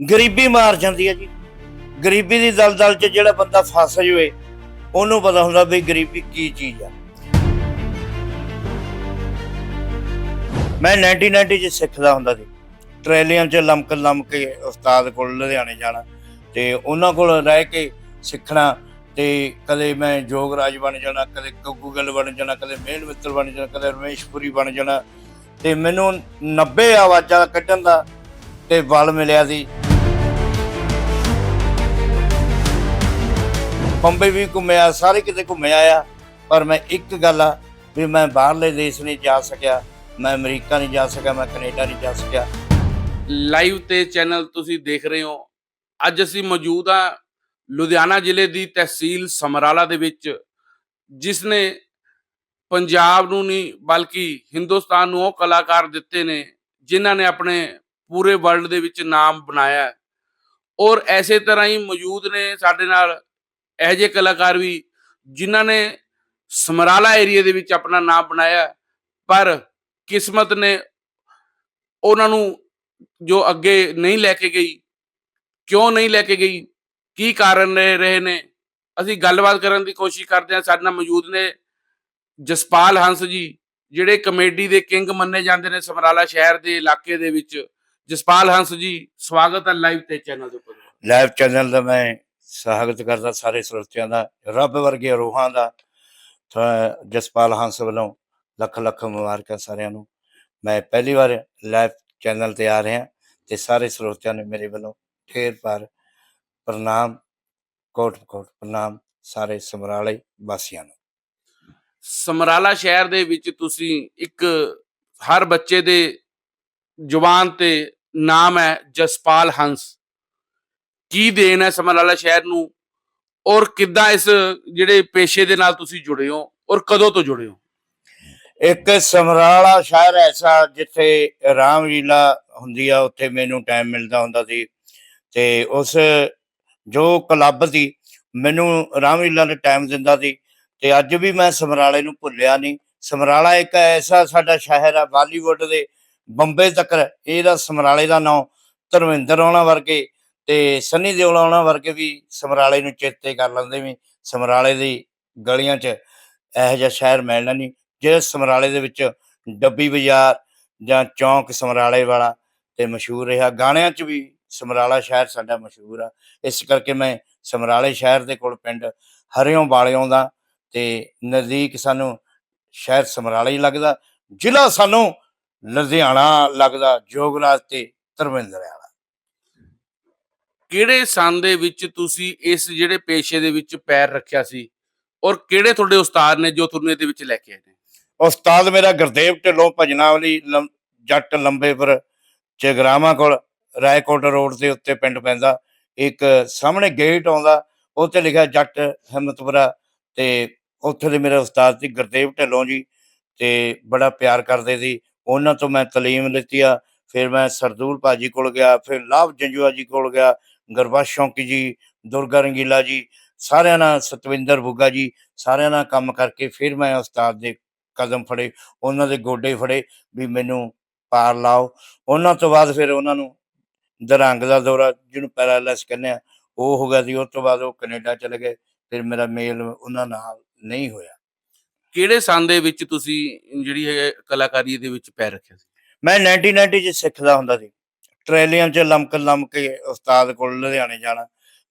ਗਰੀਬੀ ਮਾਰ ਜਾਂਦੀ ਹੈ ਜੀ। ਗਰੀਬੀ ਦੀ ਦਲਦਲ 'ਚ ਜਿਹੜਾ ਬੰਦਾ ਫਸ ਜਾਵੇ, ਉਹਨੂੰ ਪਤਾ ਹੁੰਦਾ ਵੀ ਗਰੀਬੀ ਕੀ ਚੀਜ਼ ਆ। ਮੈਂ 1990 'ਚ ਸਿੱਖਦਾ ਹੁੰਦਾ ਸੀ। ਟ੍ਰੇਲੀਆਂ 'ਚ ਲਮਕ ਲਮਕ ਕੇ ਉਸਤਾਦ ਕੋਲ ਲੁਧਿਆਣੇ ਜਾਣਾ ਤੇ ਉਹਨਾਂ ਕੋਲ ਰਹਿ ਕੇ ਸਿੱਖਣਾ ਤੇ ਕਦੇ ਮੈਂ ਜੋਗਰਾਜ ਬਣ ਜਾਣਾ, ਕਦੇ ਗੱਗੂ ਗਿੱਲ ਬਣ ਜਾਣਾ, ਕਦੇ ਮੇਲ ਮਿੱਤਰ ਬਣ ਜਾਣਾ, ਕਦੇ ਰਮੇਸ਼ਪੁਰੀ ਬਣ ਜਾਣਾ ਤੇ ਮੈਨੂੰ 90 ਆਵਾਜ਼ਾਂ ਕੱਢਣ ਦਾ ਤੇ ਬਲ ਮਿਲਿਆ ਸੀ। ਬੰਬੇ ਵੀ ਘੁੰਮਿਆ, ਸਾਰੇ ਕਿਤੇ ਘੁੰਮਿਆ ਆ, ਪਰ ਮੈਂ ਇੱਕ ਗੱਲ ਆ ਵੀ ਮੈਂ ਬਾਹਰਲੇ ਦੇਸ਼ ਨਹੀਂ ਜਾ ਸਕਿਆ, ਮੈਂ ਅਮਰੀਕਾ ਨਹੀਂ ਜਾ ਸਕਿਆ, ਮੈਂ ਕੈਨੇਡਾ ਨਹੀਂ ਜਾ ਸਕਿਆ। ਲਾਈਵ ਤੇ ਚੈਨਲ ਤੁਸੀਂ ਦੇਖ ਰਹੇ ਹੋ। ਅੱਜ ਅਸੀਂ ਮੌਜੂਦ ਆ ਲੁਧਿਆਣਾ ਜ਼ਿਲ੍ਹੇ ਦੀ ਤਹਿਸੀਲ ਸਮਰਾਲਾ ਦੇ ਵਿੱਚ, ਜਿਸ ਨੇ ਪੰਜਾਬ ਨੂੰ ਨਹੀਂ, ਬਲਕਿ ਹਿੰਦੁਸਤਾਨ ਨੂੰ ਉਹ ਕਲਾਕਾਰ ਦਿੱਤੇ ਨੇ, ਜਿਨ੍ਹਾਂ ਨੇ ਆਪਣੇ ਪੂਰੇ ਵਰਲਡ ਦੇ ਵਿੱਚ ਨਾਮ ਬਣਾਇਆ ਔਰ ਐਸੇ ਤਰ੍ਹਾਂ ਹੀ ਮੌਜੂਦ ਨੇ ਸਾਡੇ ਨਾਲ ਇਹੋ ਜਿਹੇ ਕਲਾਕਾਰ ਵੀ ਜਿਨ੍ਹਾਂ ਨੇ ਸਮਰਾਲਾ ਏਰੀਆ ਦੇ ਵਿੱਚ ਆਪਣਾ ਨਾਮ ਬਣਾਇਆ ਪਰ ਕਿਸਮਤ ਨੇ ਉਹਨਾਂ ਨੂੰ ਜੋ ਅੱਗੇ ਨਹੀਂ ਲੈ ਕੇ ਗਈ, ਕਿਉਂ ਨਹੀਂ ਲੈ ਕੇ ਗਈ, ਕੀ ਕਾਰਨ ਰਹੇ ਨੇ, ਅਸੀਂ ਗੱਲਬਾਤ ਕਰਨ ਦੀ ਕੋਸ਼ਿਸ਼ ਕਰਦੇ ਹਾਂ। ਸਾਡੇ ਨਾਲ ਮੌਜੂਦ ਨੇ ਜਸਪਾਲ ਹੰਸ ਜੀ, ਜਿਹੜੇ ਕਮੇਡੀ ਦੇ ਕਿੰਗ ਮੰਨੇ ਜਾਂਦੇ ਨੇ ਸਮਰਾਲਾ ਸ਼ਹਿਰ ਦੇ ਇਲਾਕੇ ਦੇ ਵਿੱਚ। ਜਸਪਾਲ ਹੰਸ ਜੀ, ਸਵਾਗਤ ਹੈ ਲਾਈਵ ਤੇ ਚੈਨਲ ਦੇ ਉੱਪਰ। ਲਾਈਵ ਚੈਨਲ ਦਾ ਮੈਂ ਸਵਾਗਤ ਕਰਦਾ ਸਾਰੇ ਸਰੋਤਿਆਂ ਦਾ, ਰੱਬ ਵਰਗੇ ਰੂਹਾਂ ਦਾ। ਤਾਂ ਜਸਪਾਲ ਹੰਸ ਵੱਲੋਂ ਲੱਖ ਲੱਖ ਮੁਬਾਰਕਾਂ ਸਾਰਿਆਂ ਨੂੰ। ਮੈਂ ਪਹਿਲੀ ਵਾਰ ਲਾਈਵ ਚੈਨਲ ਤੇ ਆ ਰਿਹਾ ਤੇ ਸਾਰੇ ਸਰੋਤਿਆਂ ਨੂੰ ਮੇਰੇ ਵੱਲੋਂ ਢੇਰ ਪਰ ਪ੍ਰਣਾਮ, ਕੋਟ ਕੋਟ ਪ੍ਰਣਾਮ ਸਾਰੇ ਸਮਰਾਲੇ ਵਾਸੀਆਂ ਨੂੰ। ਸਮਰਾਲਾ ਸ਼ਹਿਰ ਦੇ ਵਿੱਚ ਤੁਸੀਂ ਇੱਕ ਹਰ ਬੱਚੇ ਦੇ ਜ਼ੁਬਾਨ ਤੇ ਨਾਮ ਹੈ ਜਸਪਾਲ ਹੰਸ। ਕੀ ਦੇਣ ਹੈ ਸਮਰਾਲਾ ਸ਼ਹਿਰ ਨੂੰ? ਔਰ ਕਿੱਦਾਂ ਇਸ ਜਿਹੜੇ ਪੇਸ਼ੇ ਦੇ ਨਾਲ ਤੁਸੀਂ ਜੁੜੇ ਹੋ? ਔਰ ਕਦੋਂ ਤੋਂ ਜੁੜੇ ਹੋ? ਇੱਕ ਸਮਰਾਲਾ ਸ਼ਹਿਰ ਐਸਾ ਜਿੱਥੇ ਰਾਮਲੀਲਾ ਹੁੰਦੀ ਆ, ਉੱਥੇ ਮੈਨੂੰ ਟਾਈਮ ਮਿਲਦਾ ਹੁੰਦਾ ਸੀ ਤੇ ਉਸ ਜੋ ਕਲੱਬ ਸੀ, ਮੈਨੂੰ ਰਾਮਲੀਲਾ ਨੇ ਟਾਈਮ ਦਿੰਦਾ ਸੀ ਤੇ ਅੱਜ ਵੀ ਮੈਂ ਸਮਰਾਲੇ ਨੂੰ ਭੁੱਲਿਆ ਨਹੀਂ। ਸਮਰਾਲਾ ਇੱਕ ਐਸਾ ਸਾਡਾ ਸ਼ਹਿਰ ਆ, ਬਾਲੀਵੁੱਡ ਦੇ ਬੰਬੇ ਤੱਕ, ਇਹਦਾ ਸਮਰਾਲੇ ਦਾ ਨਾਮ ਧਰਮਿੰਦਰ ਉਹਨਾਂ ਵਰਗੇ ਤੇ ਸੰਨੀ ਦਿਓਲ ਉਹਨਾਂ ਵਰਗੇ ਵੀ ਸਮਰਾਲੇ ਨੂੰ ਚੇਤੇ ਕਰ ਲੈਂਦੇ ਵੀ ਸਮਰਾਲੇ ਦੀ ਗਲੀਆਂ 'ਚ ਇਹੋ ਜਿਹਾ ਸ਼ਹਿਰ ਮਿਲਣਾ ਨਹੀਂ, ਜਿਹੜੇ ਸਮਰਾਲੇ ਦੇ ਵਿੱਚ ਡੱਬੀ ਬਾਜ਼ਾਰ ਜਾਂ ਚੌਂਕ ਸਮਰਾਲੇ ਵਾਲਾ ਤੇ ਮਸ਼ਹੂਰ ਰਿਹਾ, ਗਾਣਿਆਂ 'ਚ ਵੀ ਸਮਰਾਲਾ ਸ਼ਹਿਰ ਸਾਡਾ ਮਸ਼ਹੂਰ ਆ। ਇਸ ਕਰਕੇ ਮੈਂ ਸਮਰਾਲੇ ਸ਼ਹਿਰ ਦੇ ਕੋਲ ਪਿੰਡ ਹਰਿਓਂ ਵਾਲਿਓਂ ਦਾ ਤੇ ਨਜ਼ਦੀਕ ਸਾਨੂੰ ਸ਼ਹਿਰ ਸਮਰਾਲਾ ਹੀ ਲੱਗਦਾ, ਜ਼ਿਲ੍ਹਾ ਸਾਨੂੰ ਲੁਧਿਆਣਾ ਲੱਗਦਾ, ਜੋਗਰਾਜ ਤੇ ਧਰਮਿੰਦਰ ਵਾਲਾ। ਕਿਹੜੇ ਸੰਨ ਦੇ ਵਿੱਚ ਤੁਸੀਂ ਇਸ ਜਿਹੜੇ ਪੇਸ਼ੇ ਦੇ ਵਿੱਚ ਪੈਰ ਰੱਖਿਆ ਸੀ? ਔਰ ਕਿਹੜੇ ਤੁਹਾਡੇ ਉਸਤਾਦ ਨੇ ਜੋ ਤੁਹਾਨੂੰ ਇਹਦੇ ਵਿੱਚ ਲੈ ਕੇ ਆਏ ਨੇ? ਉਸਤਾਦ ਮੇਰਾ ਗੁਰਦੇਵ ਢਿੱਲੋਂ ਭਜਨਾ ਵਾਲੀ ਲੰ- ਜੱਟ ਲੰਬੇਪੁਰ ਜਗਰਾਵਾਂ ਕੋਲ, ਰਾਏਕੋਟ ਰੋਡ ਦੇ ਉੱਤੇ ਪਿੰਡ ਪੈਂਦਾ। ਇੱਕ ਸਾਹਮਣੇ ਗੇਟ ਆਉਂਦਾ, ਉੱਥੇ ਲਿਖਿਆ ਜੱਟ ਹਿੰਮਤਪੁਰਾ ਤੇ ਉੱਥੇ ਦੇ ਮੇਰੇ ਉਸਤਾਦ ਸੀ ਗੁਰਦੇਵ ਢਿੱਲੋਂ ਜੀ ਤੇ ਬੜਾ ਪਿਆਰ ਕਰਦੇ ਸੀ। ਉਹਨਾਂ ਤੋਂ ਮੈਂ ਤਾਲੀਮ ਲਿੱਤੀ ਆ। ਫਿਰ ਮੈਂ ਸਰਦੂਲ ਭਾਜੀ ਕੋਲ ਗਿਆ, ਫਿਰ ਲਾਭ ਜੰਜੂਆ ਜੀ ਕੋਲ ਗਿਆ ਗੁਰਬਖਸ਼ ਸ਼ੌਂਕੀ ਜੀ, ਦੁਰਗਾ ਰੰਗੀਲਾ ਜੀ, ਸਾਰਿਆਂ ਨਾਲ ਸਤਵਿੰਦਰ ਬੁੱਗਾ ਜੀ, ਸਾਰਿਆਂ ਨਾਲ ਕੰਮ ਕਰਕੇ ਫਿਰ ਮੈਂ ਉਸਤਾਦ ਦੇ ਕਦਮ ਫੜੇ, ਉਹਨਾਂ ਦੇ ਗੋਡੇ ਫੜੇ ਵੀ ਮੈਨੂੰ ਪਾਰ ਲਾਓ। ਉਹਨਾਂ ਤੋਂ ਬਾਅਦ ਫਿਰ ਉਹਨਾਂ ਨੂੰ ਦਰੰਗ ਦਾ ਦੌਰਾ, ਜਿਹਨੂੰ ਪੈਰਾਲਾਈਸ ਕਹਿੰਦੇ ਆ, ਉਹ ਹੋ ਗਿਆ ਸੀ। ਉਸ ਤੋਂ ਬਾਅਦ ਉਹ ਕੈਨੇਡਾ ਚਲੇ ਗਏ, ਫਿਰ ਮੇਰਾ ਮੇਲ ਉਹਨਾਂ ਨਾਲ ਨਹੀਂ ਹੋਇਆ। ਕਿਹੜੇ ਸੰਨ ਦੇ ਵਿੱਚ ਤੁਸੀਂ ਜਿਹੜੀ ਹੈ ਕਲਾਕਾਰੀ ਦੇ ਵਿੱਚ ਪੈਰ ਰੱਖਿਆ ਸੀ? ਮੈਂ 1990 ਚ ਸਿੱਖਦਾ ਹੁੰਦਾ ਸੀ। ਟ੍ਰੇਲੀਆਂ 'ਚ ਲਮਕ ਲਮਕ ਕੇ ਉਸਤਾਦ ਕੋਲ ਲੁਧਿਆਣੇ ਜਾਣਾ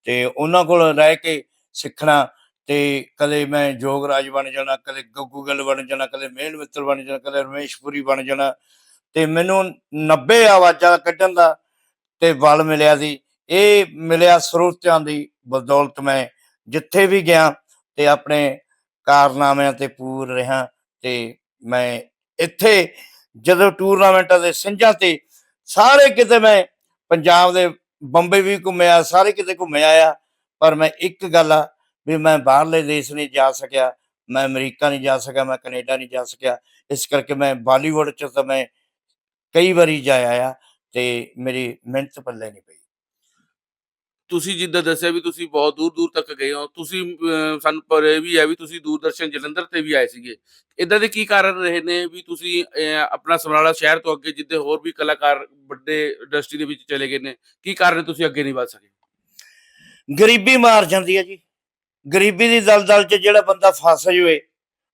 ਤੇ ਉਹਨਾਂ ਕੋਲ ਰਹਿ ਕੇ ਸਿੱਖਣਾ ਤੇ ਕਦੇ ਮੈਂ ਜੋਗਰਾਜ ਬਣ ਜਾਣਾ, ਕਦੇ ਗੱਗੂ ਗਿੱਲ ਬਣ ਜਾਣਾ, ਕਦੇ ਮੇਲ ਮਿੱਤਰ ਬਣ ਜਾਣਾ, ਕਦੇ ਰਮੇਸ਼ਪੁਰੀ ਬਣ ਜਾਣਾ ਤੇ ਮੈਨੂੰ 90 ਆਵਾਜ਼ਾਂ ਕੱਢਣ ਦਾ ਤੇ ਬਲ ਮਿਲਿਆ ਸੀ। ਇਹ ਮਿਲਿਆ ਸਰੋਤਿਆਂ ਦੀ ਬਦੌਲਤ ਮੈਂ ਜਿੱਥੇ ਵੀ ਗਿਆ ਤੇ ਆਪਣੇ ਕਾਰਨਾਮਿਆਂ ਤੇ ਪੂਰ ਰਿਹਾ ਤੇ ਮੈਂ ਇੱਥੇ ਜਦੋਂ ਟੂਰਨਾਮੈਂਟਾਂ ਦੇ ਸਿੰਝਾਂ ਤੇ ਸਾਰੇ ਕਿਤੇ ਮੈਂ ਪੰਜਾਬ ਦੇ ਬੰਬੇ ਵੀ ਘੁੰਮਿਆ ਸਾਰੇ ਕਿਤੇ ਘੁੰਮਿਆ ਆ ਪਰ ਮੈਂ ਇੱਕ ਗੱਲ ਆ ਵੀ ਮੈਂ ਬਾਹਰਲੇ ਦੇਸ਼ ਨਹੀਂ ਜਾ ਸਕਿਆ, ਮੈਂ ਅਮਰੀਕਾ ਨਹੀਂ ਜਾ ਸਕਿਆ, ਮੈਂ ਕੈਨੇਡਾ ਨਹੀਂ ਜਾ ਸਕਿਆ। ਇਸ ਕਰਕੇ ਮੈਂ ਬਾਲੀਵੁੱਡ ਚ ਤਾਂ ਮੈਂ ਕਈ ਵਾਰੀ ਜਾਇਆ ਆ ਤੇ ਮੇਰੀ ਮਿਹਨਤ ਪੱਲੇ ਨਹੀਂ ਪਈ। ਤੁਸੀਂ ਜਿੱਦਾਂ ਦੱਸਿਆ ਵੀ ਤੁਸੀਂ ਬਹੁਤ ਦੂਰ ਦੂਰ ਤੱਕ ਗਏ ਹੋ, ਤੁਸੀਂ ਸਾਨੂੰ ਪਰ ਇਹ ਵੀ ਹੈ ਵੀ ਤੁਸੀਂ ਦੂਰਦਰਸ਼ਨ ਜਲੰਧਰ ਤੇ ਵੀ ਆਏ ਸੀਗੇ। ਇਦਾਂ ਦੇ ਕੀ ਕਾਰਨ ਰਹੇ ਨੇ ਵੀ ਤੁਸੀਂ ਆਪਣਾ ਸਮਰਾਲਾ ਸ਼ਹਿਰ ਤੋਂ ਅੱਗੇ ਜਿੱਦੇ ਹੋਰ ਵੀ ਕਲਾਕਾਰ ਵੱਡੇ ਇੰਡਸਟਰੀ ਦੇ ਵਿੱਚ ਚਲੇ ਗਏ ਨੇ, ਕੀ ਕਾਰਨ ਤੁਸੀਂ ਅੱਗੇ ਨਹੀਂ ਵਧ ਸਕੇ? ਗਰੀਬੀ ਮਾਰ ਜਾਂਦੀ ਹੈ ਜੀ। ਗਰੀਬੀ ਦੀ ਦਲਦਲ 'ਚ ਜਿਹੜਾ ਬੰਦਾ ਫਸ ਜਾਵੇ,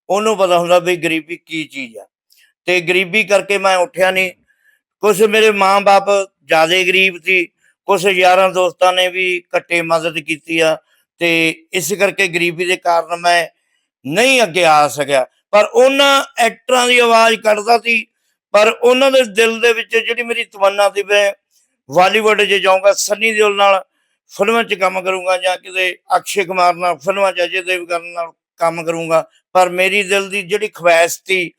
ਉਹਨੂੰ ਪਤਾ ਹੁੰਦਾ ਵੀ ਗਰੀਬੀ ਕੀ ਚੀਜ਼ ਆ। ਤੇ ਗਰੀਬੀ ਕਰਕੇ ਮੈਂ ਉੱਠਿਆ ਨਹੀਂ। ਕੁਝ ਮੇਰੇ ਮਾਂ-ਬਾਪ ਜਿਆਦੇ ਗਰੀਬ ਸੀ। ਕੁਝ ਯਾਰਾਂ ਦੋਸਤਾਂ ਨੇ ਵੀ ਘੱਟੇ ਮਦਦ ਕੀਤੀ ਆ ਤੇ ਇਸ ਕਰਕੇ ਗਰੀਬੀ ਦੇ ਕਾਰਨ ਮੈਂ ਨਹੀਂ ਅੱਗੇ ਆ ਸਕਿਆ। ਪਰ ਉਹਨਾਂ ਐਕਟਰਾਂ ਦੀ ਆਵਾਜ਼ ਕੱਢਦਾ ਸੀ, ਪਰ ਉਹਨਾਂ ਦੇ ਦਿਲ ਦੇ ਵਿੱਚ ਜਿਹੜੀ ਮੇਰੀ ਤਮੰਨਾ ਸੀ, ਮੈਂ ਬਾਲੀਵੁੱਡ 'ਚ ਜਾਊਂਗਾ ਸੰਨੀ ਦਿਓਲ ਨਾਲ ਫਿਲਮਾਂ 'ਚ ਕੰਮ ਕਰੂੰਗਾ ਜਾਂ ਕਿਤੇ ਅਕਸ਼ੇ ਕੁਮਾਰ ਨਾਲ ਫਿਲਮਾਂ 'ਚ ਅਜੇ ਦੇਵਗਨ ਨਾਲ ਕੰਮ ਕਰੂੰਗਾ, ਪਰ ਮੇਰੀ ਦਿਲ ਦੀ ਜਿਹੜੀ ਖਵਾਇਸ਼ ਸੀ,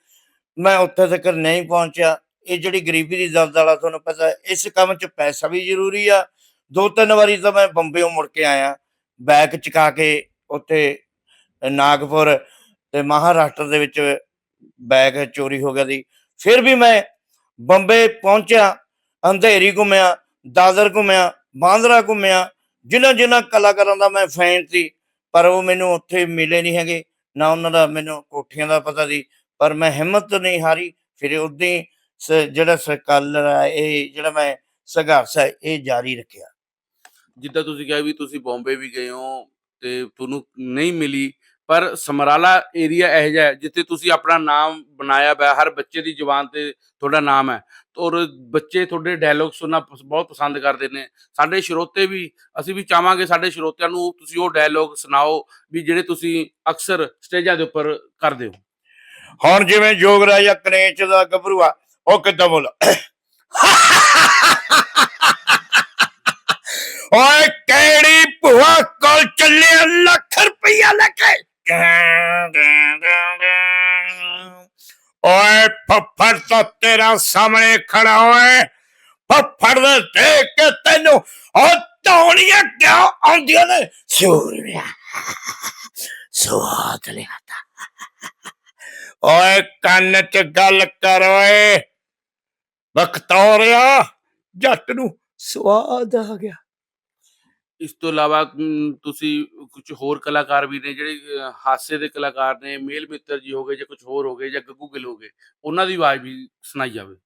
ਮੈਂ ਉੱਥੇ ਤੱਕ ਨਹੀਂ ਪਹੁੰਚਿਆ। ਇਹ ਜਿਹੜੀ ਗਰੀਬੀ ਦੀ ਦਲਦਲ ਆ, ਤੁਹਾਨੂੰ ਪਤਾ ਇਸ ਕੰਮ 'ਚ ਪੈਸਾ ਵੀ ਜ਼ਰੂਰੀ ਆ। ਦੋ ਤਿੰਨ ਵਾਰੀ ਤਾਂ ਮੈਂ ਬੰਬੇੋਂ ਮੁੜ ਕੇ ਆਇਆ, ਬੈਗ ਚਕਾ ਕੇ ਉੱਥੇ ਨਾਗਪੁਰ ਤੇ ਮਹਾਰਾਸ਼ਟਰ ਦੇ ਵਿੱਚ ਬੈਗ ਚੋਰੀ ਹੋ ਗਿਆ ਸੀ। ਫਿਰ ਵੀ ਮੈਂ ਬੰਬੇ ਪਹੁੰਚਿਆ, ਅੰਧੇਰੀ ਘੁੰਮਿਆ, ਦਾਦਰ ਘੁੰਮਿਆ, ਬਾਂਦਰਾ ਘੁੰਮਿਆ, ਜਿਨ੍ਹਾਂ ਜਿਨ੍ਹਾਂ ਕਲਾਕਾਰਾਂ ਦਾ ਮੈਂ ਫੈਨ ਸੀ, ਪਰ ਉਹ ਮੈਨੂੰ ਉੱਥੇ ਮਿਲੇ ਨਹੀਂ ਹੈਗੇ, ਨਾ ਉਹਨਾਂ ਦਾ ਮੈਨੂੰ ਕੋਠੀਆਂ ਦਾ ਪਤਾ ਸੀ, ਪਰ ਮੈਂ ਹਿੰਮਤ ਨਹੀਂ ਹਾਰੀ, ਫਿਰ ਉਦਾਂ ਹੀ ਜਿਹੜਾ ਸਕਾਲਰ ਆ ਇਹ ਜਿਹੜਾ ਮੈਂ ਸੰਘਰਸ਼ ਹੈ ਇਹ ਜਾਰੀ ਰੱਖਿਆ। ਜਿੱਦਾਂ ਤੁਸੀਂ ਕਿਹਾ ਵੀ ਤੁਸੀਂ ਬੰਬੇ ਵੀ ਗਏ ਹੋ ਤੇ ਤੁਹਾਨੂੰ ਨਹੀਂ ਮਿਲੀ ਪਰ ਸਮਰਾਲਾ ਏਰੀਆ ਇਹੋ ਜਿਹਾ ਜਿੱਥੇ ਤੁਸੀਂ ਆਪਣਾ ਨਾਮ ਬਣਾਇਆ ਹੋਇਆ ਹਰ ਬੱਚੇ ਦੀ ਜ਼ੁਬਾਨ ਤੇ ਤੁਹਾਡਾ ਨਾਮ ਹੈ। ਔਰ ਬੱਚੇ ਤੁਹਾਡੇ ਡਾਇਲੌਗ ਸੁਣਨਾ ਬਹੁਤ ਪਸੰਦ ਕਰਦੇ ਨੇ। ਸਾਡੇ ਸਰੋਤੇ ਵੀ ਅਸੀਂ ਵੀ ਚਾਹਾਂਗੇ ਸਾਡੇ ਸਰੋਤਿਆਂ ਨੂੰ ਤੁਸੀਂ ਉਹ ਡਾਇਲੌਗ ਸੁਣਾਓ ਵੀ ਜਿਹੜੇ ਤੁਸੀਂ ਅਕਸਰ ਸਟੇਜਾਂ ਦੇ ਉੱਪਰ ਕਰਦੇ ਹੋ। ਹੁਣ ਜਿਵੇਂ ਜੋਗਰਾਜ ਕਨੇਚ ਦਾ ਗੱਭਰੂ ਆ ਉਹ ਕਿੱਦਾਂ ਬੋਲ ਓਏ ਕਿਹੜੀ ਭੂਆ ਕੋਲ ਚੱਲਿਆ ਲੱਖ ਰੁਪਈਆ ਲੈ ਕੇ ਓਏ ਫੱਫੜ ਤਾਂ ਤੇਰਾ ਸਾਹਮਣੇ ਖੜਾ ਓਏ ਫੱਫੜ ਦੇ ਦੇਖ ਕੇ ਤੈਨੂੰ ਉਹ ਧੌਣੀਆਂ ਕਿਉਂ ਆਉਂਦੀਆਂ ਨੇ ਸੂਰਿਆ ਸਵਾਦ ਲਿਆ ਓਏ ਕੰਨ 'ਚ ਗੱਲ ਕਰ ਓਏ ਬਖਤੌਰਿਆ ਜੱਟ ਨੂੰ ਸਵਾਦ ਆ ਗਿਆ। ਇਸ ਤੋਂ ਇਲਾਵਾ ਅਮ, ਤੁਸੀਂ ਕੁਝ ਹੋਰ ਕਲਾਕਾਰ ਵੀ ਨੇ ਜਿਹੜੇ ਅ, ਹਾਸੇ ਦੇ ਕਲਾਕਾਰ ਨੇ ਮੇਲ ਮਿੱਤਰ ਜੀ ਹੋ ਗਏ ਜਾਂ ਕੁਝ ਹੋਰ ਹੋ ਗਏ ਜਾਂ ਗੱਗੂ ਗਿੱਲ ਹੋ ਗਏ ਉਹਨਾਂ ਦੀ ਆਵਾਜ਼ ਵੀ ਸੁਣਾਈ ਜਾਵੇ।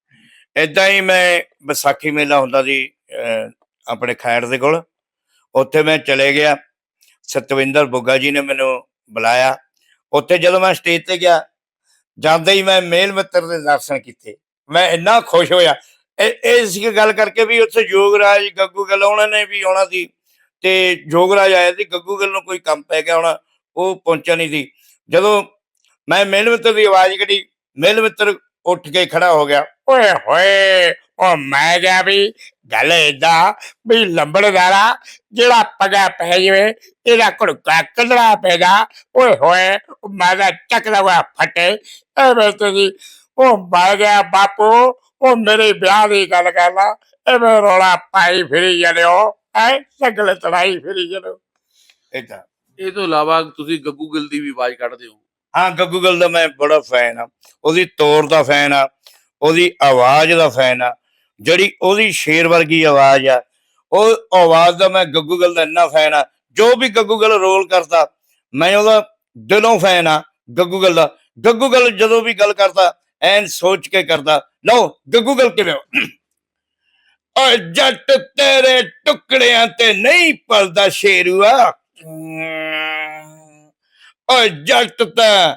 ਇਦਾਂ ਹੀ ਮੈਂ ਵਿਸਾਖੀ ਮੇਲਾ ਹੁੰਦਾ ਸੀ ਅਹ, ਆਪਣੇ ਖੈੜ ਦੇ ਕੋਲ। ਉੱਥੇ ਮੈਂ ਚਲੇ ਗਿਆ। ਸਤਵਿੰਦਰ ਬੁੱਗਾ ਜੀ ਨੇ ਮੈਨੂੰ ਬੁਲਾਇਆ। ਉੱਥੇ ਜਦੋਂ ਮੈਂ ਸਟੇਜ ਤੇ ਗਿਆ ਜਾਂਦੇ ਹੀ ਮੈਂ ਮੇਲ ਮਿੱਤਰ ਦੇ ਦਰਸ਼ਨ ਕੀਤੇ। ਮੈਂ ਇੰਨਾ ਖੁਸ਼ ਹੋਇਆ। ਇਹ ਸੀ ਗੱਲ ਕਰਕੇ ਵੀ ਉੱਥੇ ਯੋਗਰਾਜ ਗੱਗੂ ਗਿੱਲ, ਉਹਨਾਂ ਨੇ ਵੀ ਆਉਣਾ ਸੀ ਤੇ ਯੋਗਰਾਜ ਆਇਆ ਸੀ, ਗੱਗੂ ਗਿੱਲ ਨੂੰ ਕੋਈ ਕੰਮ ਪੈ ਗਿਆ ਹੋਣਾ, ਉਹ ਪਹੁੰਚਿਆ ਨਹੀਂ ਸੀ। ਜਦੋਂ ਮੈਂ ਮੇਲ ਦੀ ਆਵਾਜ਼ ਕੱਢੀ, ਮੇਲ ਉੱਠ ਕੇ ਖੜਾ ਹੋ ਗਿਆ, ਓਏ ਹੋਏ ਉਹ ਮੈਂ ਗਿਆ ਵੀ ਗੱਲ ਏਦਾਂ ਵੀ ਲੰਬੜਦਾਰਾ ਜਿਹੜਾ ਪਗਾ ਪੈ ਜਵੇ, ਇਹਦਾ ਘੜਕਾ ਕੱਢਣਾ ਪੈਗਾ ਓਏ ਹੋਏ ਮੈਂ ਦਾ ਚੱਕਦਾ ਹੋਇਆ ਫਟੇ। ਐਵੇਂ ਤੁਸੀਂ ਉਹ ਮਰ ਗਿਆ ਬਾਪੂ ਉਹ ਮੇਰੇ ਵਿਆਹ ਦੀ ਗੱਲ ਕਰ ਲਾ ਐਵੇਂ ਰੋਲਾ ਪਾਈ ਫਿਰੀ ਜਾਂਦੇ ਹੋ ਐ ਸਗਲ ਤੜਾਈ ਫਿਰੀ ਜਾਂਦੇ ਏਦਾਂ। ਇਹ ਤੋਂ ਇਲਾਵਾ ਤੁਸੀਂ ਗੱਗੂ ਗਿੱਲ ਦੀ ਵੀ ਆਵਾਜ਼ ਕੱਢਦੇ ਹੋ। ਹਾਂ ਗੱਗੂ ਗਿੱਲ ਦਾ ਮੈਂ ਬੜਾ ਫੈਨ ਆ ਉਹਦੀ ਤੋਰ ਦਾ ਫੈਨ ਆ ਉਹਦੀ ਆਵਾਜ਼ ਦਾ ਫੈਨ ਆ ਜਿਹੜੀ ਉਹਦੀ ਸ਼ੇਰ ਵਰਗੀ ਆਵਾਜ਼ ਆ ਉਹ ਆਵਾਜ਼ ਦਾ ਮੈਂ ਗੱਗੂ ਗਿੱਲ ਦਾ ਇੰਨਾ ਫੈਨ ਆ ਜੋ ਵੀ ਗੱਗੂ ਗਿੱਲ ਰੋਲ ਕਰਦਾ ਮੈਂ ਉਹਦਾ ਦਿਲੋਂ ਫੈਨ ਆ ਗੱਗੂ ਗਿੱਲ ਦਾ। ਗੱਗੂ ਗਿੱਲ ਜਦੋਂ ਵੀ ਗੱਲ ਕਰਦਾ ਐਨ ਸੋਚ ਕੇ ਕਰਦਾ, ਲਓ, ਗੱਗੂ ਗਿੱਲ ਕਿਵੇਂ ਹੋ? ਜੱਟ ਤੇਰੇ ਟੁਕੜਿਆਂ ਤੇ ਨਹੀਂ ਪਲਦਾ ਸ਼ੇਰੂਆ। ਓਏ ਜੱਟ ਤਾਂ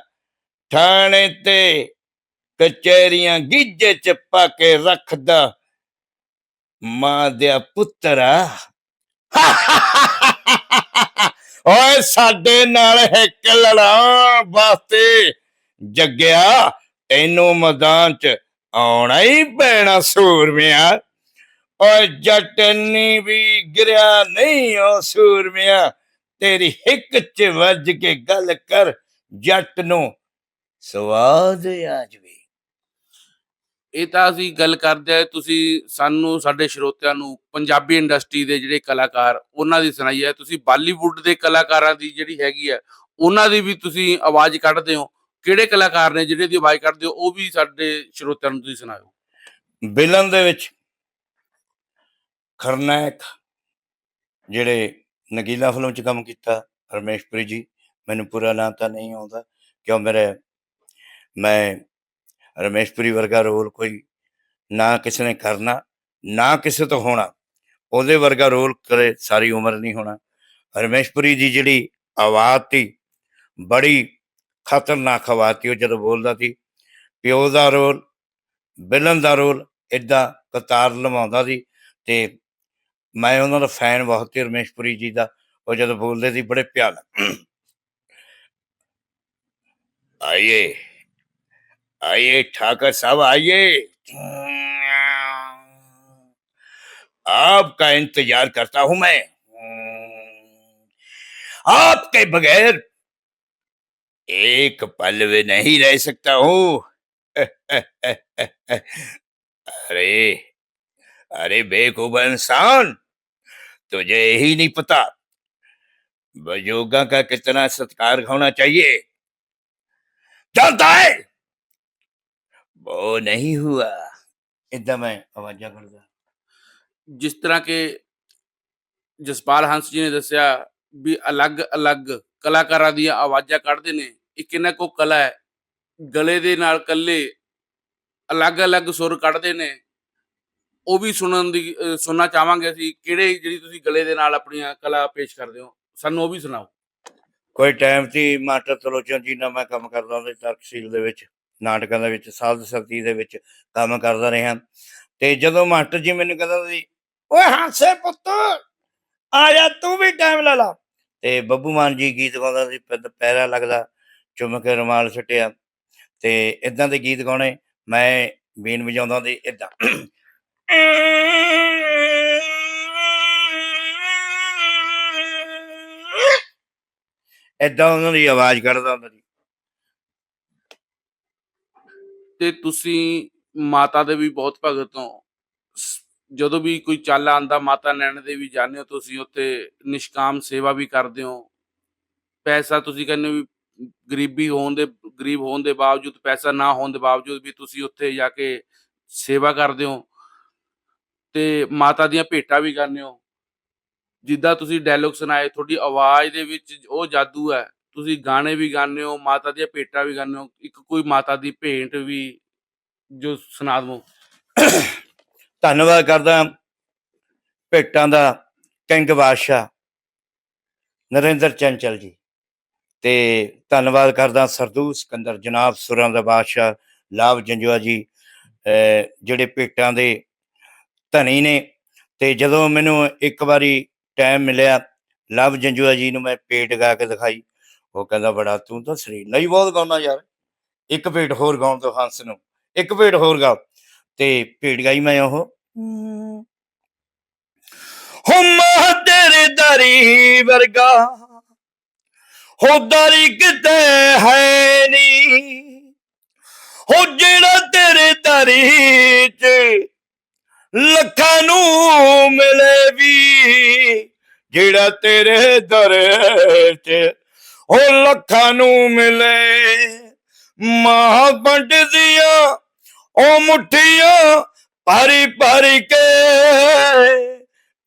ਥਾਣੇ ਤੇ ਕਚਹਿਰੀਆਂ ਗਿੱਜੇ ਚ ਪਾ ਕੇ ਰੱਖਦਾ। ਮਾਂ ਦੇ ਪੁੱਤਰਾ ਓਏ ਸਾਡੇ ਨਾਲ ਇੱਕ ਲੜਾਉਣ ਵਾਸਤੇ ਜੱਗਿਆ। ਤੈਨੂੰ ਮੈਦਾਨ ਚ ਆਉਣਾ ਹੀ ਪੈਣਾ ਸੂਰਮਿਆ। ਓਏ ਜੱਟਨੀ ਵੀ ਗਿਰਿਆ ਨਹੀਂ ਓ ਸੂਰਮਿਆ। ਤੇਰੀ ਹਿੱਕ ਚ ਵੱਜ ਕੇ ਗੱਲ ਕਰ, ਜੱਟ ਨੂੰ ਸਵਾਦ ਆ ਜਵੇ। ਇਹ ਤਾਂ ਅਸੀਂ ਗੱਲ ਕਰਦੇ ਆ ਤੁਸੀਂ ਸਾਨੂੰ, ਸਾਡੇ ਸਰੋਤਿਆਂ ਨੂੰ, ਪੰਜਾਬੀ ਇੰਡਸਟਰੀ ਦੇ ਜਿਹੜੇ ਕਲਾਕਾਰ, ਉਹਨਾਂ ਦੀ ਸੁਣਾਈ ਹੈ। ਤੁਸੀਂ ਬਾਲੀਵੁੱਡ ਦੇ ਕਲਾਕਾਰਾਂ ਦੀ ਜਿਹੜੀ ਹੈਗੀ ਹੈ, ਉਹਨਾਂ ਦੀ ਵੀ ਤੁਸੀਂ ਆਵਾਜ਼ ਕੱਢਦੇ ਹੋ। ਕਿਹੜੇ ਕਲਾਕਾਰ ਨੇ ਜਿਹੜੇ ਦੀ ਆਵਾਜ਼ ਕਰਦੇ ਹੋ, ਉਹ ਵੀ ਸਾਡੇ ਸਰੋਤਿਆਂ ਨੂੰ ਤੁਸੀਂ ਸੁਣਾਓ। ਵਿਲਨ ਦੇ ਵਿੱਚ ਖਰਨਾਇਕ, ਜਿਹੜੇ ਨਗੀਲਾ ਫਿਲਮ 'ਚ ਕੰਮ ਕੀਤਾ ਰਮੇਸ਼ਪੁਰੀ ਜੀ, ਮੈਨੂੰ ਪੂਰਾ ਨਾਂ ਤਾਂ ਨਹੀਂ ਆਉਂਦਾ, ਕਿਉਂ ਮੇਰੇ, ਮੈਂ ਰਮੇਸ਼ਪੁਰੀ ਵਰਗਾ ਰੋਲ ਕੋਈ ਨਾ ਕਿਸੇ ਨੇ ਕਰਨਾ, ਨਾ ਕਿਸੇ ਤੋਂ ਹੋਣਾ, ਉਹਦੇ ਵਰਗਾ ਰੋਲ ਕਰੇ ਸਾਰੀ ਉਮਰ ਨਹੀਂ ਹੋਣਾ। ਰਮੇਸ਼ਪੁਰੀ ਦੀ ਜਿਹੜੀ ਆਵਾਜ਼ ਤੀ, ਬੜੀ ਖਤਰਨਾਕ ਆਵਾਜ਼ ਤੀ ਉਹ ਜਦੋਂ ਬੋਲਦਾ ਸੀ ਪਿਓ ਦਾ ਰੋਲ ਵਿਲਨ ਦਾ ਰੋਲ ਇਦਾਂ ਕਤਾਰ ਲਵਾਉਂਦਾ ਸੀ ਤੇ ਮੈਂ ਉਹਨਾਂ ਦਾ ਫੈਨ ਬਹੁਤ ਸੀ ਰਮੇਸ਼ਪੁਰੀ ਜੀ ਦਾ ਉਹ ਜਦੋਂ ਬੋਲਦੇ ਸੀ ਬੜੇ ਪਿਆਰ आइए आइए ठाकर साहब आइए आपका इंतजार करता हूं मैं आपके बगैर एक पल भी नहीं रह सकता हूँ। अरे अरे बेवकूफ़ इंसान, तुझे ही नहीं पता, बजुर्गा का कितना सत्कार होना चाहिए। चलता है? वो नहीं हुआ। एकदम है आवाज़ करता जिस तरह के जसपाल हंस जी ने दसिया, भी अलग अलग ਕਲਾਕਾਰਾਂ ਦੀਆਂ ਆਵਾਜ਼ਾਂ ਕੱਢਦੇ ਨੇ, ਇੱਕ ਇਹਨਾਂ ਕੋ ਕਲਾ ਹੈ। ਗਲੇ ਦੇ ਨਾਲ ਕੱਲੇ ਅਲੱਗ-ਅਲੱਗ ਸੁਰ ਕੱਢਦੇ ਨੇ। ਉਹ ਵੀ ਸੁਣਨ ਦੀ ਸੁਣਨਾ ਚਾਹਾਂਗੇ ਅਸੀਂ, ਕਿਹੜੇ ਜਿਹੜੀ ਤੁਸੀਂ ਗਲੇ ਦੇ ਨਾਲ ਆਪਣੀਆਂ ਕਲਾ ਪੇਸ਼ ਕਰਦੇ ਹੋ? ਸਾਨੂੰ ਉਹ ਵੀ ਸੁਣਾਓ। ਕੋਈ ਟਾਈਮ ਸੀ, ਮਾਸਟਰ ਤਲੋਚਨ ਜੀ ਨਾਲ ਮੈਂ ਕੰਮ ਕਰਦਾ ਹੁੰਦਾ ਸੀ ਦੇ ਵਿੱਚ, ਨਾਟਕਾਂ ਦੇ ਵਿੱਚ, ਸਾਧ ਸਰਤੀ ਦੇ ਵਿੱਚ ਕੰਮ ਕਰਦਾ ਰਿਹਾ। ਤੇ ਜਦੋਂ ਮਾਸਟਰ ਜੀ ਮੈਨੂੰ ਕਹਿੰਦਾ ਸੀ, ਓਏ ਹਾਸੇ ਪੁੱਤ, ਆ ਜਾ, ਤੂੰ ਵੀ ਟਾਈਮ ਲੈ ਲਾ। ਤੇ ਬੱਬੂ ਮਾਨ ਜੀ ਗੀਤ ਗਾਉਂਦਾ ਸੀ ਪੈਰਾ ਲੱਗਦਾ ਚੁੰਮ ਕੇ ਰੁਮਾਲ ਛਟਿਆ ਤੇ ਇਦਾਂ ਦੇ ਗੀਤ ਗਾਉਣੇ, ਮੈਂ ਬੀਨ ਵਜਾਉਂਦਾ ਸੀ ਇਦਾਂ ਇਦਾਂ ਉਹਨਾਂ ਦੀ ਆਵਾਜ਼ ਕੱਢਦਾ ਹੁੰਦਾ ਸੀ। ਤੇ ਤੁਸੀਂ ਮਾਤਾ ਦੇ ਵੀ ਬਹੁਤ ਭਗਤ ਹੋ। ਜਦੋਂ ਵੀ ਕੋਈ ਚੱਲ ਆਂਦਾ ਮਾਤਾ ਨੈਣ ਦੇ ਵੀ ਜਾਂਦੇ ਹੋ, ਤੁਸੀਂ ਉੱਥੇ ਨਿਸ਼ਕਾਮ ਸੇਵਾ ਵੀ ਕਰਦੇ ਹੋ। ਪੈਸਾ ਤੁਸੀਂ ਕਹਿੰਦੇ ਵੀ ਗਰੀਬੀ ਹੋਣ ਦੇ, ਗਰੀਬ ਹੋਣ ਦੇ ਬਾਵਜੂਦ, ਪੈਸਾ ਨਾ ਹੋਣ ਦੇ ਬਾਵਜੂਦ ਵੀ ਤੁਸੀਂ ਉੱਥੇ ਜਾ ਕੇ ਸੇਵਾ ਕਰਦੇ ਹੋ। ਤੇ ਮਾਤਾ ਦੀਆਂ ਭੇਟਾਂ ਵੀ ਗਾਉਂਦੇ ਹੋ। ਜਿੱਦਾਂ ਤੁਸੀਂ ਡਾਇਲੌਗ ਸੁਣਾਏ, ਤੁਹਾਡੀ ਆਵਾਜ਼ ਦੇ ਵਿੱਚ ਉਹ ਜਾਦੂ ਹੈ। ਤੁਸੀਂ ਗਾਣੇ ਵੀ ਗਾਉਂਦੇ ਹੋ, ਮਾਤਾ ਦੀਆਂ ਭੇਟਾਂ ਵੀ ਗਾਉਂਦੇ ਹੋ। ਇੱਕ ਕੋਈ ਮਾਤਾ ਦੀ ਭੇਂਟ ਵੀ ਜੋ ਸੁਣਾ ਦਵੋ। ਧੰਨਵਾਦ ਕਰਦਾ ਭੇਟਾਂ ਦਾ ਕਿੰਗ ਬਾਦਸ਼ਾਹ ਨਰਿੰਦਰ ਚੰਚਲ ਜੀ ਤੇ ਧੰਨਵਾਦ ਕਰਦਾ ਸਰਦੂ ਸਿਕੰਦਰ, ਜਨਾਬ ਸੁਰਾਂ ਦਾ ਬਾਦਸ਼ਾਹ ਲਾਭ ਜੰਜੂਆ ਜੀ ਜਿਹੜੇ ਭੇਟਾਂ ਦੇ ਧਨੀ ਨੇ ਤੇ ਜਦੋਂ ਮੈਨੂੰ ਇੱਕ ਵਾਰੀ ਟਾਈਮ ਮਿਲਿਆ ਲਵ ਜੰਜੂਆ ਜੀ ਨੂੰ ਮੈਂ ਪੇਟ ਗਾ ਕੇ ਦਿਖਾਈ, ਉਹ ਕਹਿੰਦਾ, ਬੜਾ ਤੂੰ ਤਾਂ ਸਰੀਲਾ ਹੀ ਬਹੁਤ ਗਾਉਣਾ ਯਾਰ। ਇੱਕ ਪੇਟ ਹੋਰ ਗਾਉਣ ਤੋਂ ਹੰਸ ਨੂੰ, ਇੱਕ ਪੇਟ ਹੋਰ ਗਾ ਤੇ ਪੇਟ ਗਾਈ ਮੈਂ ਉਹ। ਹੁਮਾ ਤੇਰੇ ਦਰੀ ਵਰਗਾ ਹੋ ਦਰੀ ਕਿਤੇ ਹੈ ਨਹੀਂ। ਹੋ ਜਿਹੜਾ ਤੇਰੇ ਦਰੀ ਚ ਲੱਖਾਂ ਨੂੰ ਮਿਲੇ ਵੀ ਜਿਹੜਾ ਤੇਰੇ ਦਰ ਚ ਉਹ ਲੱਖਾਂ ਨੂੰ ਮਿਲੇ। ਮਾਂ ਵੰਡਦੀਆਂ ਉਹ ਮੁੱਠੀਆਂ ਭਾਰੀ ਭਰੀ ਕੇ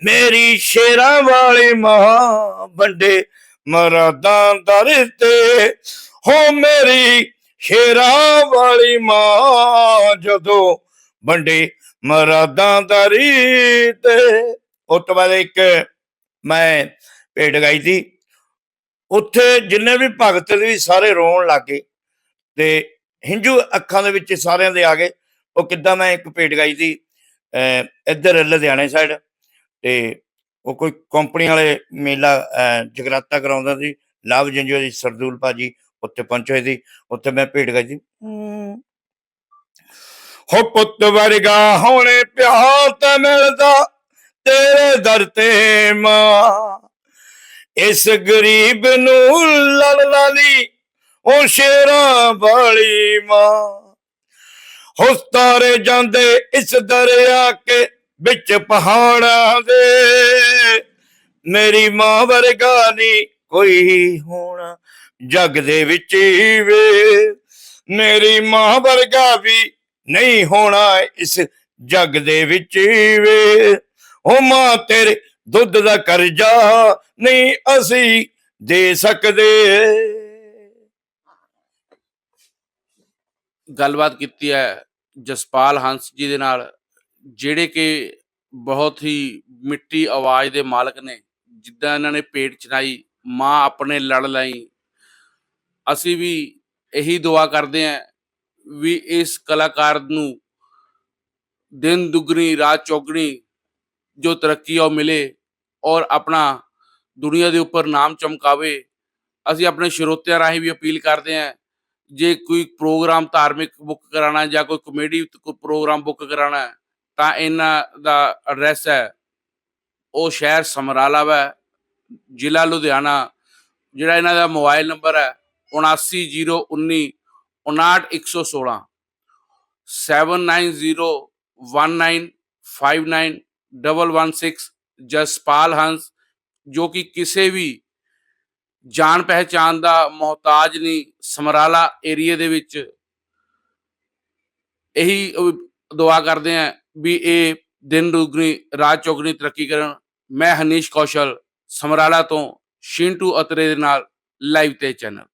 ਮੇਰੀ ਸ਼ੇਰਾਂ ਵਾਲੀ ਮਾਂ ਵੰਡੇ ਮਰਾਦਾਂ ਦਾ ਤੇ ਹੋ ਮੇਰੀ ਸ਼ੇਰਾਂ ਵਾਲੀ ਮਾਂ ਜਦੋਂ ਵੰਡੇ ਮਰਾਦਾਂ ਦਾ ਰੀਤੇ ਉਸ ਤੋਂ ਬਾਅਦ ਇੱਕ ਮੈਂ ਭੇਟ ਗਾਈ ਸੀ। ਉੱਥੇ ਜਿੰਨੇ ਵੀ ਭਗਤ ਸੀ, ਸਾਰੇ ਰੋਣ ਲੱਗੇ ਤੇ ਹਿੰਜੂ ਅੱਖਾਂ ਦੇ ਵਿੱਚ ਸਾਰਿਆਂ ਦੇ ਆ ਗਏ। ਉਹ ਕਿੱਦਾਂ ਮੈਂ ਇੱਕ ਭੇਟ ਗਾਈ ਸੀ ਇੱਧਰ ਲੁਧਿਆਣੇ ਸਾਈਡ ਤੇ ਉਹ ਕੋਈ ਕੰਪਨੀ ਵਾਲੇ ਮੇਲਾ ਜਗਰਾਤਾ ਕਰਾਉਂਦਾ ਸੀ ਲਵ ਜੰਜੋ ਦੀ ਸਰਦੂਲ ਭਾਜੀ ਉੱਥੇ ਪਹੁੰਚੇ ਸੀ, ਉੱਥੇ ਮੈਂ ਭੇਟ ਗਾਈ ਸੀ। ਹੋ। ਪੁੱਤ ਵਰਗਾ ਹੋਣੇ ਪਿਆਰ ਤਾਂ ਮਿਲਦਾ ਤੇਰੇ ਦਰ ਤੇ ਮਾਂ। ਇਸ ਗਰੀਬ ਨੂੰ ਲੜ ਲਾਲੀ ਉਹ ਸ਼ੇਰਾਂ ਵਾਲੀ ਮਾਂ। ਹੁਸਤਾਰੇ ਜਾਂਦੇ ਇਸ ਦਰਿਆ ਕੇ ਵਿੱਚ ਪਹਾੜਾਂ ਦੇ। ਮੇਰੀ ਮਾਂ ਵਰਗਾ ਨਹੀਂ ਕੋਈ ਹੋਣਾ ਜੱਗ ਦੇ ਵਿੱਚ ਵੇ। ਮੇਰੀ ਮਾਂ ਵਰਗਾ ਵੀ ਨਹੀਂ ਹੋਣਾ ਇਸ ਜਗ ਦੇ ਵਿੱਚ ਵੇ। ਉਹ ਮਾਂ, ਤੇਰੇ ਦੁੱਧ ਦਾ ਕਰਜ਼ਾ ਨਹੀਂ ਅਸੀਂ ਦੇ ਸਕਦੇ। ਗੱਲਬਾਤ ਕੀਤੀ ਹੈ ਜਸਪਾਲ ਹੰਸ ਜੀ ਦੇ ਨਾਲ, ਜਿਹੜੇ ਕਿ ਬਹੁਤ ਹੀ ਮਿੱਟੀ ਆਵਾਜ਼ ਦੇ ਮਾਲਕ ਨੇ, ਜਿੱਦਾਂ ਇਹਨਾਂ ਨੇ ਪੇਟ ਚਨਾਈ ਮਾਂ ਆਪਣੇ ਲੜ ਲਈ। ਅਸੀਂ ਵੀ ਇਹੀ ਦੁਆ ਕਰਦੇ ਹਾਂ ਵੀ ਇਸ ਕਲਾਕਾਰ ਨੂੰ ਦਿਨ ਦੁਗਣੀ, ਰਾਤ ਚੌਗਣੀ ਜੋ ਤਰੱਕੀ ਆ ਉਹ ਮਿਲੇ ਔਰ ਆਪਣਾ ਦੁਨੀਆ ਦੇ ਉੱਪਰ ਨਾਮ ਚਮਕਾਵੇ। ਅਸੀਂ ਆਪਣੇ ਸਰੋਤਿਆਂ ਰਾਹੀਂ ਵੀ ਅਪੀਲ ਕਰਦੇ ਹਾਂ ਜੇ ਕੋਈ ਪ੍ਰੋਗਰਾਮ ਧਾਰਮਿਕ ਬੁੱਕ ਕਰਾਣਾ ਜਾਂ ਕੋਈ ਕਮੇਡੀ ਪ੍ਰੋਗਰਾਮ ਬੁੱਕ ਕਰਾਣਾ ਤਾਂ ਇਹਨਾਂ ਦਾ ਐਡਰੈਸ ਹੈ। ਉਹ ਸ਼ਹਿਰ ਸਮਰਾਲਾ ਵਾ, ਜ਼ਿਲ੍ਹਾ ਲੁਧਿਆਣਾ, ਜਿਹੜਾ ਇਹਨਾਂ ਦਾ ਮੋਬਾਈਲ ਨੰਬਰ ਹੈ 79019 59116 7901959116 ਜਸਪਾਲ ਹੰਸ, ਜੋ ਕਿ ਕਿਸੇ ਵੀ ਜਾਣ ਪਹਿਚਾਨ ਦਾ ਮੁਹਤਾਜ ਨਹੀਂ ਸਮਰਾਲਾ ਏਰੀਏ ਦੇ ਵਿੱਚ। ਇਹੀ ਦੁਆ ਕਰਦੇ ਆ ਵੀ ਇਹ ਦਿਨ ਦੁਗਣੀ, ਰਾਤ ਚੌਗਣੀ ਤਰੱਕੀ ਕਰਨ। ਮੈਂ ਹਨੀਸ਼ ਕੌਸ਼ਲ, ਸਮਰਾਲਾ ਤੋਂ ਸ਼ਿੰਟੂ ਅਤਰੇ ਦੇ ਨਾਲ ਲਾਈਵ ਤੇ ਚੈਨਲ